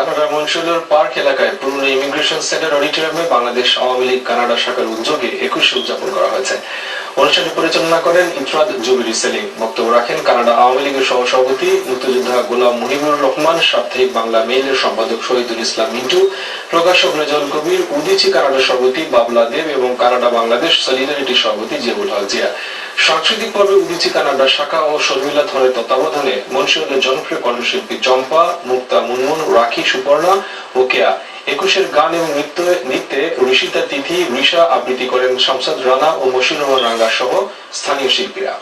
কানাডার মনসুলার পার্ক এলাকায় পুরনো ইমিগ্রেশন সেন্টার অডিটোরিয়ামে বাংলাদেশ আওয়ামী লীগ কানাডা শাখার উদ্যোগে একুশে উদযাপন করা হয়েছে। অনুষ্ঠানটি পরিচালনা করেন জুবিরি সেলিম। বক্তব্য রাখেন কানাডা আওয়ামী লীগের সহসভাপতি, মুক্তিযোদ্ধা গোলাম মুহিবুর রহমান, সাপ্তাহিক বাংলা মেইলের সম্পাদক শহীদুল ইসলাম মিন্টু, প্রকাশক রেজাউল কবির, উদিচি কানাডা সভাপতি বাবলা দেব এবং কানাডা বাংলাদেশ সলিডারিটি সভাপতি জেবুল হক জিয়া। সাংস্কৃতিক পর্বে উদিচি কানাডা শাখা ও শর্মিলা ধরের তত্ত্বাবধানে। মনসিগঞ্জের জনপ্রিয় কণ্ঠশিল্পী চম্পা, মুক্তা মুনমুন, রাখি সুপর্ণা ও কেয়া একুশের গান এবং নৃত্য, নৃত্যে ঋষিতা তিথি ঋষা আবৃত্তি করেন শামসাদ রানা ও রহমান রাঙ্গা সহ স্থানীয় শিল্পীরা।